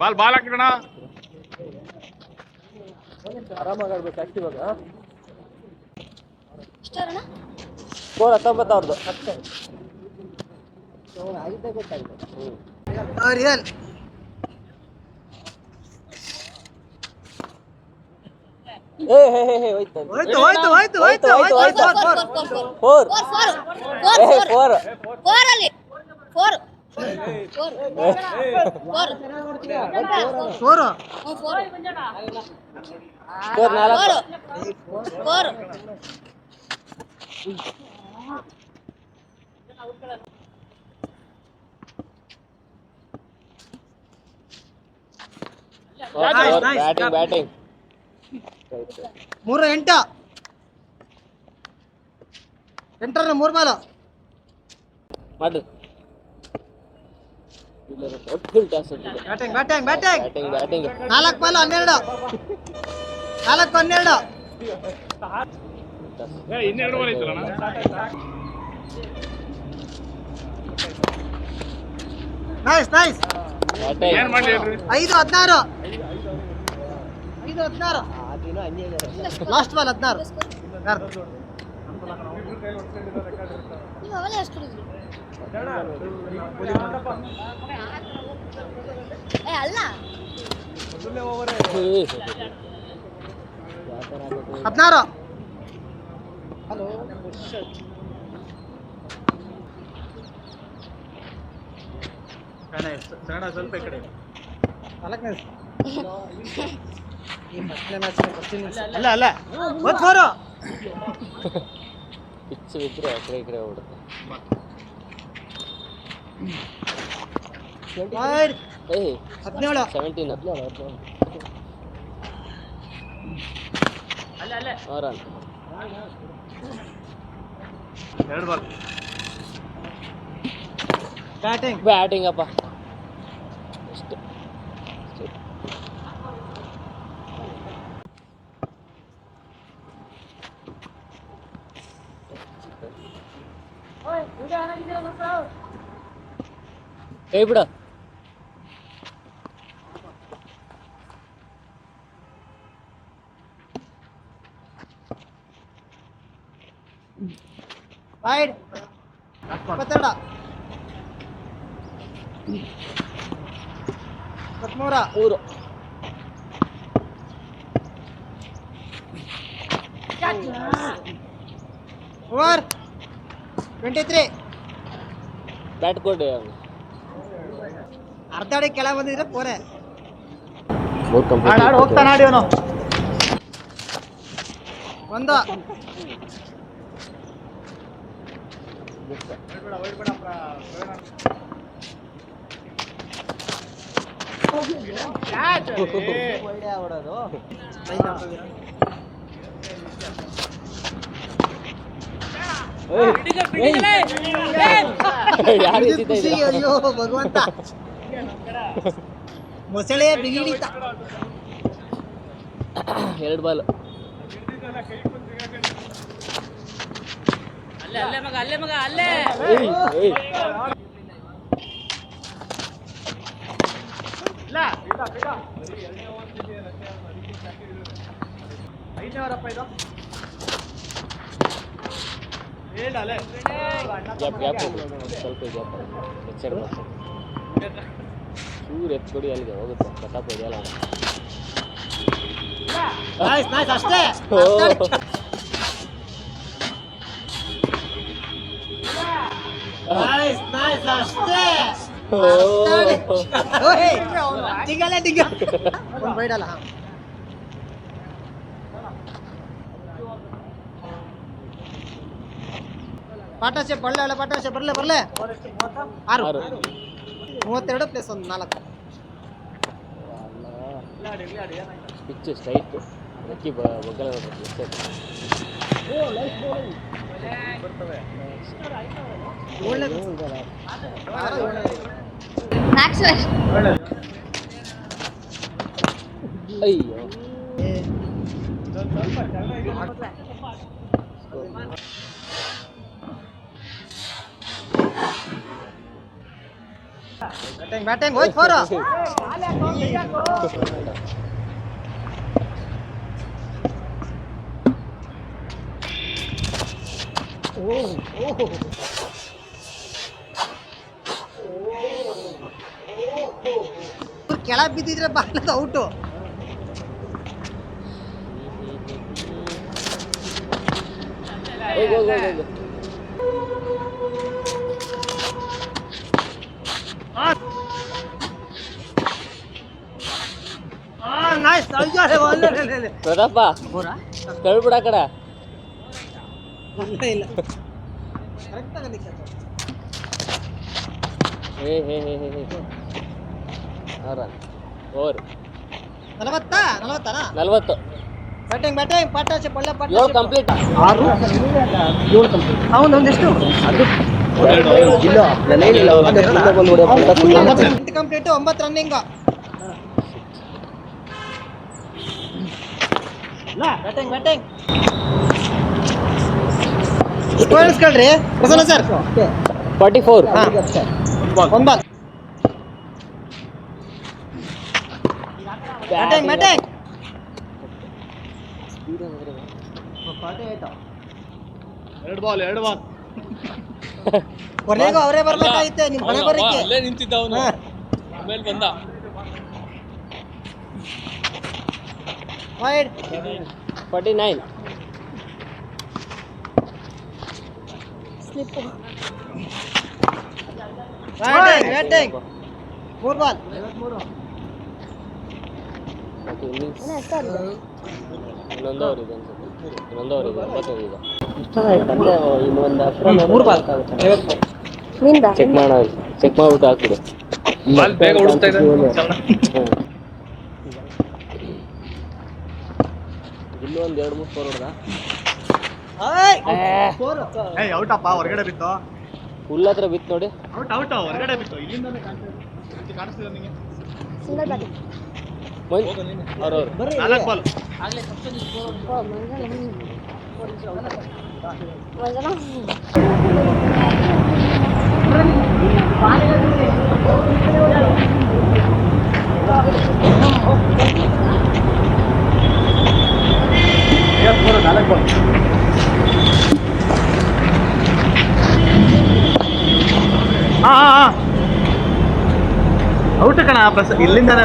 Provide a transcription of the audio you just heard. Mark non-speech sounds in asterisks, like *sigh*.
Ball ball ಹಾಕಿಡೋಣ. ಆರಾಮಾಗಿ ಆಡ್ಬೇಕು active ಆಗ ಸ್ಕೋರ್ ಹತ್ತೊಂಬತ್ತು ಅವ್ರದ್ದು ರಿಯಲ್ ಏ ಹೇ ಹೇ ಹೇ ಹೋಯ್ತು ಹೋಯ್ತು ಹೋಯ್ತು ಹೋಯ್ತು ಹೋಯ್ತು. ಹೋಯ್ತು, ಹೋಯ್ತು ಹೋಯ್ತು. Four four four four four four four four four four four four four four ಹ್ಞೂ ಫೋರ್ ಸ್ಕೋರ್ ನಾಲ್ಕು four four Nice, nice. Batting batting ಮೂರು ಎಂಟು ಎಂಟರ ಮೂರು ಬಾಲು ಮಾಡ್ರಿ full toss batting batting batting. Batting ನಾಲ್ಕು ಬಾಲು ಹನ್ನೆರಡು. ನಾಲ್ಕು ಹನ್ನೆರಡು. ಇನ್ನೆರಡು ಬಾಲ್ ಐತಲ್ಲ ನೈಸ್ ನೈಸ್ ಏನ್ ಐದು ಹದಿನಾರು. ಐದು ಹದಿನಾರು. ಲಾಸ್ಟ್ ಬಾಲ್ ಹದಿನಾರು. ಯಾರು? ಹಲೋ. ಹದಿನಾರು ಸ್ವಲ್ಪ ಈ ಕಡೆ. *laughs* ಈ ಫಸ್ಟ್ ಮ್ಯಾಚ್ ಫಸ್ಟ್ ಇನ್ನಿಂಗ್ಸ್ ಅಲ್ಲ ಅಲ್ಲ. *laughs* ಬಿದ್ರೆ ಆ ಕಡೆ ಈ ಕಡೆ ಹೋಗ್ಬಿಡುತ್ತೆ. ವೈಡ್ ಏಯ್ ಹದಿನೇಳು. ಅಲ್ಲ ರನ್ ಎರಡು ಬಾಲ್ ಬ್ಯಾಟಿಂಗ್. ಬ್ಯಾಟಿಂಗ್ ಅಪ್ಪ. ಅಷ್ಟೇ. ಕೈ ಬಿಡ ವೈಡ್ ಇಪ್ಪತ್ತೆರಡು ಇಪ್ಪತ್ಮೂರ ಮೂರು ಓವರ್ ಟ್ವೆಂಟಿ ತ್ರೀ ಬ್ಯಾಟ್ ಕೊಡಿ ಅರ್ಧ ಅಡಿ ಕೆಳಗೆ ಬಂದಿದ್ರೆ ಫೋರೆ ಹೋಗ್ತಾನೆ ಅವನು. ಒಂದು. ಯಾರು ಅಯ್ಯೋ ಭಗವಂತ. ಮೊಸಳೆ ಬಿಗಿಡಿತ ಎರಡು ಬಾಲ್. ಏಯ್ ಏಯ್. Gap gap. ಸ್ವಲ್ಪ ಗ್ಯಾಪ್. ಎಚ್ಚರ ಚೂರು ಎತ್ತು ಕೊಡಿ ಅಲ್ಲಿಗೆ ಹೋಗುತ್ತೆ ಪ್ರತಾಪ್ ಇದೆಯಲ್ಲ ನೈಸ್ ನೈಸ್ ಅಷ್ಟೇ ಓ. ನೈಸ್ ನೈಸ್ ಅಷ್ಟೇ ಓ. ಓಯ್, ಡಿಂಗಲ್ಲ ಡಿಂಗ ಒಂದು ಬೈಡಲ್ಲ ಹಾ ಪಾರ್ಟ್ನರ್ಶಿಪ್ ಒಳ್ಳೆ ಒಳ್ಳೆ ಪಾರ್ಟ್ನರ್ಶಿಪ್ ಬರಲೇ ಬರಲೇ ಆರು ಆರು ಮೂವತ್ತೆರಡು ಪ್ಲಸ್ ಒಂದು ನಾಲ್ಕು. ಪಿಚ್ ಸ್ಟ್ರೈಟ್ ಅಕ್ಕಿ ಬಗ್ಗಲ ಏಳನೇ ಮ್ಯಾಕ್ಸ್ವೆಲ್ ಅಯ್ಯೋ ಬ್ಯಾಟಿಂಗ್ ಬ್ಯಾಟಿಂಗ್ ಹೋಯ್ತು ಫೋರ್ ಕೆಳಗೆ ಬಿದ್ದಿದ್ರೆ ಬಾಲದ ಔಟು ಹೋಗು ಹೋಗು ಹೋಗು ನೈಸ್ ಅಯ್ಯೋ ಒಳ್ಳೆ ಒಳ್ಳೆ ಪ್ರತಾಪ ಕಳ್ಬಿಡ ಕಡ. ಇಲ್ಲ ಹೇ ಹೇ ಹೇ ಹೇ. ಹೇ ನಲವತ್ತಾ? ನಲವತ್ತಾನ ನಲ್ವತ್ತು. ಬ್ಯಾಟಿಂಗ್ ಬ್ಯಾಟಿಂಗ್ ಪಾರ್ಟ್ನರ್ಶಿಪ್ ಒಳ್ಳೆ ಪಾರ್ಟ್ನರ್ಶಿಪ್ ಕಂಪ್ಲೀಟ್ ಆರು? ಏಳು ಕಂಪ್ಲೀಟ್ ಒಂದೆಷ್ಟು ಕಂಪ್ಲೀಟ್ ಒಂಬತ್ತು running score Prasanna sir forty four ಒಂಬತ್ತು ಬ್ಯಾಟಿಂಗ್ ಬ್ಯಾಟಿಂಗ್ ಎರಡು ಬಾಲ್ ಎರಡು ಬಾಲ್ *laughs* ಕೊನೆಗೂ ಅವರೇ ಬರ್ಬೇಕಾಗಿತ್ತೆ ನಿಮ್ ಹಣೆ ಬರಕ್ಕೆ. ಅಲ್ಲೇ ನಿಂತಿದ್ದ ಅವನು. ಆಮೇಲೆ ಬಂದ. Wide. Forty nine. Batting batting ಮೂರ್ ಬಾಲ್. ಇನ್ನೊಂದು ಅನ್ಸುತ್ತೆ. ಇನ್ನೊಂದು ಒಂಬತ್ತೈದು ಇದೆ. ಇನ್ನೊಂದು ಮೂರ್ ಬಾಲ್. ಚೆಕ್ ಮಾಡೋಣ ಚೆಕ್ ಮಾಡ್ಬಿಟ್ಟು ಹಾಕ್ಬಿಡು. ಬಾಲ್ ಬೇಗ ಓಡಿಸ್ತಾ ಇದೆ. ಇಲ್ಲೂ ಒಂದು ಎರಡು ಮೂರು ಫೋರ್ ಹೊಡೆದ. ಏಯ್! ಔಟಪ್ಪ ಹೊರಗಡೆ ಬಿತ್ತು. ಹುಲ್ ಹತ್ರ ಬಿತ್ತು ನೋಡಿ. ಔಟ್ ಔಟ್ ಹೊರಗಡೆ ಬಿತ್ತು. ಇಲ್ಲಿಂದಾನೆ ಕಾಣಿಸ್ತಿದೆ ನಿಮಗೆ ಸಿಂಗಲ್ ನಾಲ್ಕು ಬಾಲ್ ಔಟ್ ಕಣ ಪ್ರಸ ಇಲ್ಲಿಂದಾನೆ.